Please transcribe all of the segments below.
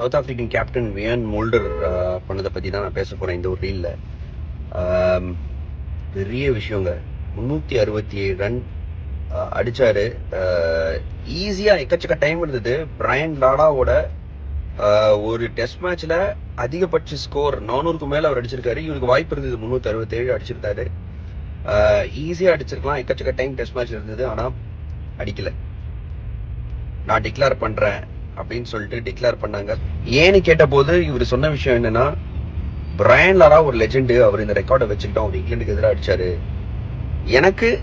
South African captain வியன் மோல்டர் பண்ணதை பற்றி தான் நான் பேச போகிறேன் இந்த ஒரு ரீலில் பெரிய விஷயங்க. முந்நூற்றி அறுபத்தி ஏழு ரன் அடித்தார் ஈஸியாக எக்கச்சக்க டைம் இருந்தது. பிரையன் லாடாவோட ஒரு டெஸ்ட் மேட்ச்சில் அதிகபட்ச ஸ்கோர் நானூறுக்கு மேலே அவர் அடிச்சிருக்காரு. இவருக்கு வாய்ப்பு இருந்தது முந்நூற்றி அறுபத்தேழு அடிச்சிருந்தாரு ஈஸியாக அடிச்சிருக்கலாம். எக்கச்சக்க டைம் டெஸ்ட் மேட்ச் இருந்தது. ஆனால் அடிக்கலை. நான் டிக்ளேர் பண்றேன். அப்படின்னு சொல்லிட்டு டிக்ளேர் பண்ணாங்க. ஏன்னு கேட்டபோது இவர் சொன்ன விஷயம் என்னன்னா பிரையன் லாரா ஒரு லெஜெண்டு அவர் இந்த ரெக்கார்டை வச்சுக்கிட்டோம் அவர் இங்கிலாந்துக்கு எதிராக அடிச்சாரு. எனக்கு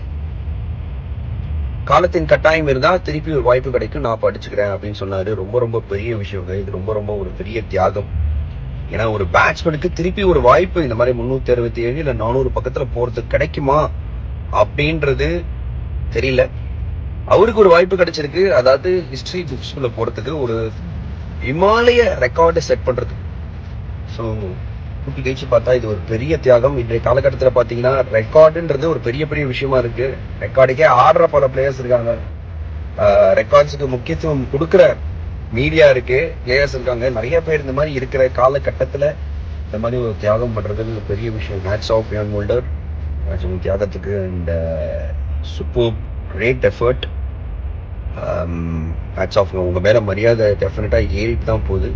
காலத்தின் கட்டாயம் இருந்தால் திருப்பி ஒரு வாய்ப்பு கிடைக்கும் நான் படிச்சுக்கிறேன் அப்படின்னு சொன்னாரு. ரொம்ப ரொம்ப பெரிய விஷயங்க. இது ரொம்ப ரொம்ப ஒரு பெரிய தியாகம். ஏன்னா ஒரு பேட்ஸ்மேனுக்கு திருப்பி ஒரு வாய்ப்பு இந்த மாதிரி முந்நூற்றி அறுபத்தி ஏழு இல்லை நானூறு பக்கத்தில் போகிறதுக்கு கிடைக்குமா அப்படின்றது தெரியல. அவருக்கு ஒரு வாய்ப்பு கிடைச்சிருக்கு. அதாவது ஹிஸ்டரி புக்ஸ்குள்ள போறதுக்கு ஒரு இமாலய ரெக்கார்டை செட் பண்றது ஸோ கூட்டி கழிச்சு பார்த்தா இது ஒரு பெரிய தியாகம். இன்றைய காலகட்டத்தில் பார்த்தீங்கன்னா ரெக்கார்டுன்றது ஒரு பெரிய பெரிய விஷயமா இருக்கு. ரெக்கார்டுக்கே ஆடுற பல பிளேயர்ஸ் இருக்காங்க. ரெக்கார்ட்ஸுக்கு முக்கியத்துவம் கொடுக்குற மீடியா இருக்கு. பிளேயர்ஸ் இருக்காங்க. நிறைய பேர் இந்த மாதிரி இருக்கிற காலகட்டத்தில் இந்த மாதிரி ஒரு தியாகம் பண்றது ஒரு பெரிய விஷயம். மேட்ச் ஆஃப் யான் மோல்டர் தியாகத்துக்கு இந்த super great effort Um, hats off உங்க மேல மரியாதை டெஃபினட்டாக ஏறிட்டு தான் போகுது.